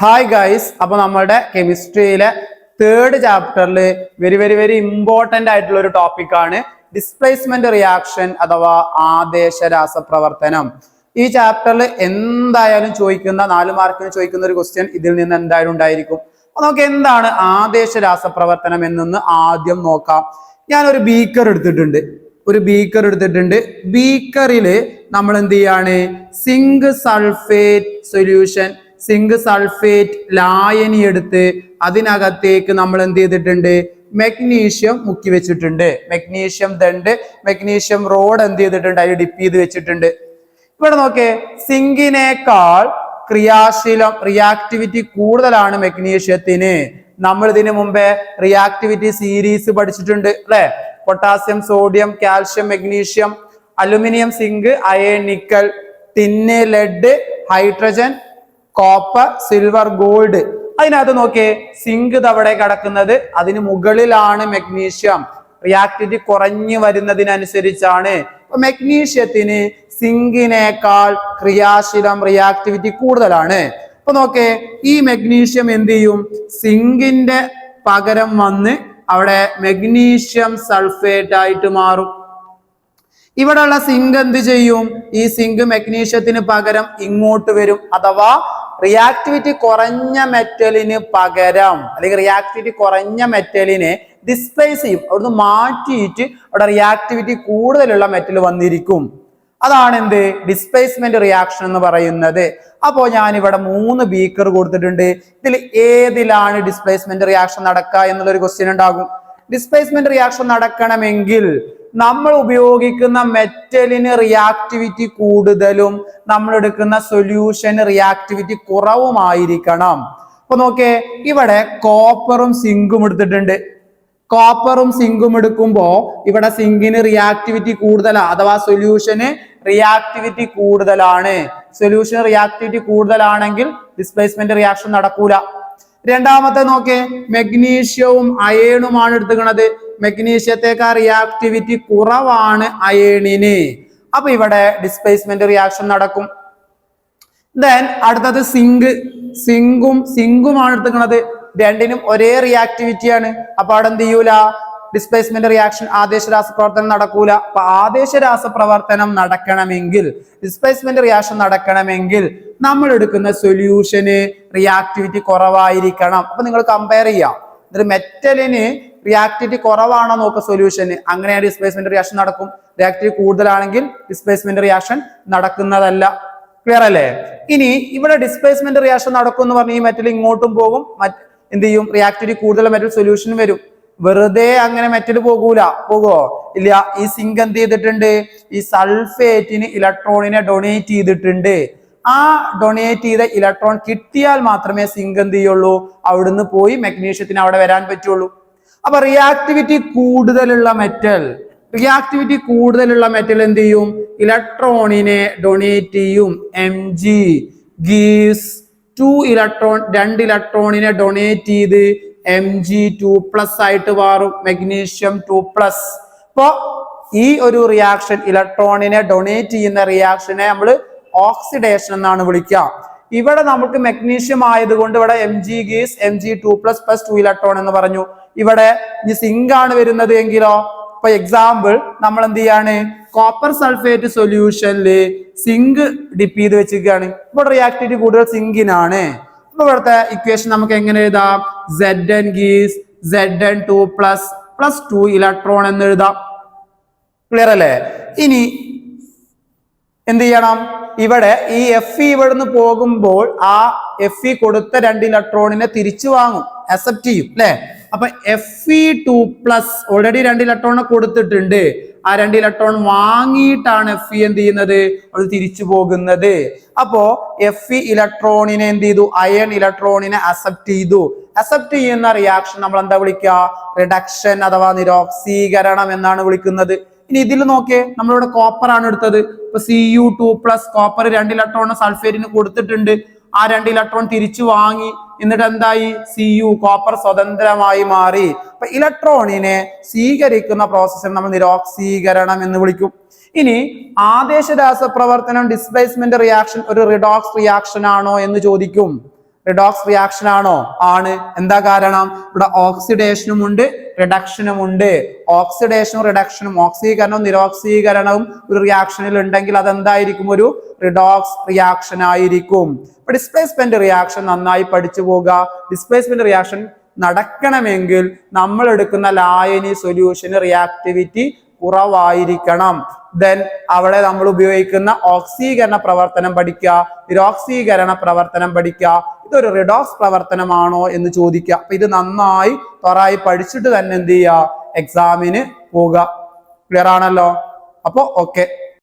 Hi guys അപ്പൊ നമ്മുടെ കെമിസ്ട്രിയിലെ തേർഡ് ചാപ്റ്ററിൽ വെരി വെരി വെരി ഇമ്പോർട്ടന്റ് ആയിട്ടുള്ള ഒരു ടോപ്പിക് ആണ് ഡിസ്പ്ലേസ്മെന്റ് റിയാക്ഷൻ അഥവാ ആദേശ രാസപ്രവർത്തനം. ഈ ചാപ്റ്ററിൽ എന്തായാലും ചോദിക്കുന്ന നാല് മാർക്കിന് ചോദിക്കുന്ന ഒരു ക്വസ്റ്റ്യൻ ഇതിൽ നിന്ന് എന്തായാലും ഉണ്ടായിരിക്കും. അപ്പൊ നമുക്ക് എന്താണ് ആദേശ രാസപ്രവർത്തനം എന്നൊന്ന് ആദ്യം നോക്കാം. ഞാൻ ഒരു ബീക്കർ എടുത്തിട്ടുണ്ട്. ഒരു ബീക്കർ എടുത്തിട്ടുണ്ട്. ബീക്കറിൽ നമ്മൾ എന്ത് ചെയ്യാണ് zinc sulphate solution zinc sulphate ലായനി എടുത്ത് അതിനകത്തേക്ക് നമ്മൾ എന്ത് ചെയ്തിട്ടുണ്ട്? മെഗ്നീഷ്യം മുക്കി വെച്ചിട്ടുണ്ട്. മെഗ്നീഷ്യം ദണ്ട് മെഗ്നീഷ്യം റോഡ് എന്ത് ചെയ്തിട്ടുണ്ട്? അതിൽ ഡിപ്പ് ചെയ്ത് വെച്ചിട്ടുണ്ട്. ഇവിടെ നോക്കേ സിങ്കിനേക്കാൾ ക്രിയാശീലം റിയാക്ടിവിറ്റി കൂടുതലാണ് മെഗ്നീഷ്യത്തിന്. നമ്മൾ ഇതിനു മുമ്പേ റിയാക്ടിവിറ്റി സീരീസ് പഠിച്ചിട്ടുണ്ട് അല്ലെ? Potassium sodium calcium magnesium aluminium zinc iron nickel tin lead hydrogen copper silver gold അതിനകത്ത് നോക്കിയേ സിങ്ക് തവിടെ കിടക്കുന്നത്. അതിന് മുകളിലാണ് മെഗ്നീഷ്യം റിയാക്ടിവിറ്റി കുറഞ്ഞു വരുന്നതിനനുസരിച്ചാണ്. അപ്പൊ മെഗ്നീഷ്യത്തിന് സിങ്കിനേക്കാൾ ക്രിയാശീലം റിയാക്ടിവിറ്റി കൂടുതലാണ്. അപ്പൊ നോക്കേ ഈ മെഗ്നീഷ്യം എന്ത് ചെയ്യും? സിങ്കിന്റെ പകരം വന്ന് അവിടെ മെഗ്നീഷ്യം സൾഫേറ്റ് ആയിട്ട് മാറും. ഇവിടെയുള്ള സിങ്ക് എന്ത് ചെയ്യും? ഈ സിങ്ക് മെഗ്നീഷ്യത്തിന് പകരം ഇങ്ങോട്ട് വരും. അഥവാ റിയാക്ടിവിറ്റി കുറഞ്ഞ മെറ്റലിന് പകരം. അല്ലെങ്കിൽ റിയാക്ടിവിറ്റി കുറഞ്ഞ മെറ്റലിനെ ഡിസ്പ്ലേസ് ചെയ്യും. അവിടുന്ന് മാറ്റിയിട്ട് അവിടെ റിയാക്ടിവിറ്റി കൂടുതലുള്ള മെറ്റൽ വന്നിരിക്കും. അതാണ് എന്ത്? ഡിസ്പ്ലേസ്മെന്റ് റിയാക്ഷൻ എന്ന് പറയുന്നത്. അപ്പോ ഞാൻ ഇവിടെ മൂന്ന് ബീക്കർ കൊടുത്തിട്ടുണ്ട്. ഇതിൽ ഏതിലാണ് ഡിസ്പ്ലേസ്മെന്റ് റിയാക്ഷൻ നടക്കുക എന്നുള്ളൊരു ക്വസ്റ്റ്യൻ ഉണ്ടാകും. ഡിസ്പ്ലേസ്മെന്റ് റിയാക്ഷൻ നടക്കണമെങ്കിൽ നമ്മൾ ഉപയോഗിക്കുന്ന മെറ്റലിന് റിയാക്ടിവിറ്റി കൂടുതലും നമ്മൾ എടുക്കുന്ന സൊല്യൂഷന് റിയാക്ടിവിറ്റി കുറവുമായിരിക്കണം. അപ്പൊ നോക്കേ ഇവിടെ കോപ്പറും സിങ്കും എടുത്തിട്ടുണ്ട്. കോപ്പറും സിങ്കും എടുക്കുമ്പോ ഇവിടെ സിങ്കിന് റിയാക്ടിവിറ്റി കൂടുതലാണ് അഥവാ സൊല്യൂഷന് റിയാക്ടിവിറ്റി കൂടുതലാണ്. സൊല്യൂഷൻ റിയാക്ടിവിറ്റി കൂടുതലാണെങ്കിൽ ഡിസ്പ്ലേസ്മെന്റ് റിയാക്ഷൻ നടക്കൂല. രണ്ടാമത്തെ നോക്കേ മെഗ്നീഷ്യവും അയേണുമാണ് എടുത്തുക്കണത്. മെഗ്നീഷ്യത്തേക്കാൾ റിയാക്ടിവിറ്റി കുറവാണ് അയേണിന്. അപ്പൊ ഇവിടെ ഡിസ്പ്ലേസ്മെന്റ് റിയാക്ഷൻ നടക്കും. ദെൻ അടുത്തത് സിങ്ക് സിങ്കും സിങ്കുമാണ് എടുത്തുക്കുന്നത് രണ്ടിനും ഒരേ റിയാക്ടിവിറ്റി ആണ്. അപ്പൊ അവിടെ എന്ത് ചെയ്യൂല? ഡിസ്പ്ലേസ്മെന്റ് റിയാക്ഷൻ ആദേശ രാസപ്രവർത്തനം നടക്കൂല. അപ്പൊ ആദേശ രാസപ്രവർത്തനം നടക്കണമെങ്കിൽ ഡിസ്പ്ലേസ്മെന്റ് റിയാക്ഷൻ നടക്കണമെങ്കിൽ നമ്മൾ എടുക്കുന്ന സൊല്യൂഷന് റിയാക്ടിവിറ്റി കുറവായിരിക്കണം. അപ്പൊ നിങ്ങൾ കമ്പയർ ചെയ്യാം. എന്നിട്ട് മെറ്റലിന് റിയാക്ടിവിറ്റി കുറവാണോ നോക്കുക സൊല്യൂഷന് അങ്ങനെയാണ് ഡിസ്പ്ലേസ്മെന്റ് റിയാക്ഷൻ നടക്കും. റിയാക്ടിവിറ്റി കൂടുതലാണെങ്കിൽ ഡിസ്പ്ലേസ്മെന്റ് റിയാക്ഷൻ നടക്കുന്നതല്ല. ക്ലിയർ അല്ലേ? ഇനി ഇവിടെ ഡിസ്പ്ലേസ്മെന്റ് റിയാക്ഷൻ നടക്കും എന്ന് പറഞ്ഞാൽ ഈ മെറ്റൽ ഇങ്ങോട്ടും പോകും. എന്ത് ചെയ്യും? റിയാക്ടിവിറ്റി കൂടുതൽ മെറ്റൽ സൊല്യൂഷൻ വരും. വെറുതെ അങ്ങനെ മെറ്റൽ പോകൂല. പോകുമോ ഇല്ല. ഈ സിങ്ക് എന്ത് ചെയ്തിട്ടുണ്ട്? ഈ സൾഫേറ്റിന് ഇലക്ട്രോണിനെ ഡൊണേറ്റ് ചെയ്തിട്ടുണ്ട്. ആ ഡൊണേറ്റ് ചെയ്ത ഇലക്ട്രോൺ കിട്ടിയാൽ മാത്രമേ സിങ്ക് എന്ത് ചെയ്യുള്ളൂ? അവിടുന്ന് പോയി മെഗ്നീഷ്യത്തിന് അവിടെ വരാൻ പറ്റുള്ളൂ. അപ്പൊ റിയാക്ടിവിറ്റി കൂടുതലുള്ള മെറ്റൽ റിയാക്ടിവിറ്റി കൂടുതലുള്ള മെറ്റൽ എന്ത് ചെയ്യും? ഇലക്ട്രോണിനെ ഡൊണേറ്റ് ചെയ്യും. M G gives two electron രണ്ട് ഇലക്ട്രോണിനെ ഡൊണേറ്റ് ചെയ്ത് എം ജി ടു പ്ലസ് ആയിട്ട് മാറും. മെഗ്നീഷ്യം ടു പ്ലസ് അപ്പോ ഈ ഒരു റിയാക്ഷൻ ഇലക്ട്രോണിനെ ഡൊണേറ്റ് ചെയ്യുന്ന റിയാക്ഷനെ നമ്മൾ ഓക്സിഡേഷൻ എന്നാണ് വിളിക്കുക. ഇവിടെ നമുക്ക് മെഗ്നീഷ്യം ആയതുകൊണ്ട് ഇവിടെ M G gives M G two plus plus two electron എന്ന് പറഞ്ഞു. ഇവിടെ ഈ സിങ്ക് ആണ് വരുന്നത് എങ്കിലോ? ഇപ്പൊ എക്സാമ്പിൾ നമ്മൾ എന്ത് ചെയ്യാണ്? കോപ്പർ സൾഫേറ്റ് സൊല്യൂഷനിൽ സിങ്ക് ഡിപ്പ് ചെയ്ത് വെച്ചിരിക്കുകയാണ്. ഇവിടെ റിയാക്ടിവിറ്റി കൂടുതൽ സിങ്കിനാണ് അപ്പൊ ഇവിടുത്തെ ഇക്വേഷൻ നമുക്ക് എങ്ങനെ എഴുതാം? Z N gives Z N two plus plus two electron എന്ന് എഴുതാം. ക്ലിയർ അല്ലേ? ഇനി എന്ത് ചെയ്യണം? ഇവിടെ ഈ എഫ് ഇ ഇവിടുന്ന് പോകുമ്പോൾ ആ എഫ് ഇ കൊടുത്ത രണ്ട് ഇലക്ട്രോണിനെ തിരിച്ചു വാങ്ങും അക്സെപ്റ്റ് ചെയ്യും അല്ലെ? അപ്പൊ F E two plus already രണ്ട് ഇലക്ട്രോണിനെ കൊടുത്തിട്ടുണ്ട്. ആ രണ്ട് ഇലക്ട്രോൺ വാങ്ങിയിട്ടാണ് എഫ് ഇ എന്ത് ചെയ്യുന്നത്? അത് തിരിച്ചു പോകുന്നത്. അപ്പോ എഫ് ഇ ഇലക്ട്രോണിനെ എന്ത് ചെയ്തു? അയൺ ഇലക്ട്രോണിനെ അക്സെപ്റ്റ് ചെയ്തു. അക്സെപ്റ്റ് ചെയ്യുന്ന റിയാക്ഷൻ നമ്മൾ എന്താ വിളിക്കുക? റിഡക്ഷൻ അഥവാ നിരോക്സീകരണം എന്നാണ് വിളിക്കുന്നത്. ഇനി ഇതിൽ നോക്കിയേ നമ്മളിവിടെ കോപ്പർ ആണ് എടുത്തത്. ഇപ്പൊ C U two plus copper രണ്ട് ഇലക്ട്രോൺ സൾഫേറ്റിന് കൊടുത്തിട്ടുണ്ട്. ആ രണ്ട് ഇലക്ട്രോൺ തിരിച്ചു വാങ്ങി. എന്നിട്ട് എന്തായി? സി യു കോപ്പർ സ്വതന്ത്രമായി മാറി. അപ്പൊ ഇലക്ട്രോണിനെ സ്വീകരിക്കുന്ന പ്രോസസ്സിനെ നമ്മൾ നിരോക്സീകരണം എന്ന് വിളിക്കും. ഇനി ആദേശ രാസപ്രവർത്തനം ഡിസ്പ്ലേസ്മെന്റ് റിയാക്ഷൻ ഒരു റിഡോക്സ് റിയാക്ഷൻ ആണോ എന്ന് ചോദിക്കും. റിഡോക്സ് റിയാക്ഷൻ ആണോ? ആണ്. എന്താ കാരണം? ഇവിടെ ഓക്സിഡേഷനും ഉണ്ട് റിഡക്ഷനും ഉണ്ട്. ഓക്സിഡേഷനും റിഡക്ഷനും ഓക്സീകരണവും നിരോക്സീകരണവും ഒരു റിയാക്ഷനിൽ ഉണ്ടെങ്കിൽ അത് എന്തായിരിക്കും ഒരു റിഡോക്സ് റിയാക്ഷൻ ആയിരിക്കും. ഡിസ്പ്ലേസ്മെന്റ് റിയാക്ഷൻ നന്നായി പഠിച്ചു പോകുക ഡിസ്പ്ലേസ്മെന്റ് റിയാക്ഷൻ നടക്കണമെങ്കിൽ നമ്മൾ എടുക്കുന്ന ലായനി സൊല്യൂഷന് റിയാക്ടിവിറ്റി കുറവായിരിക്കണം. ദെൻ അവിടെ നമ്മൾ ഉപയോഗിക്കുന്ന ഓക്സീകരണ പ്രവർത്തനം പഠിക്കുക. നിരോക്സീകരണ പ്രവർത്തനം പഠിക്കുക. ഇതൊരു റിഡോക്സ് പ്രവർത്തനമാണോ എന്ന് ചോദിക്കുക. അപ്പൊ ഇത് നന്നായി തൊറായി പഠിച്ചിട്ട് തന്നെ എന്ത് ചെയ്യുക? എക്സാമിന് പോവുക. ക്ലിയർ ആണല്ലോ? അപ്പൊ ഓക്കെ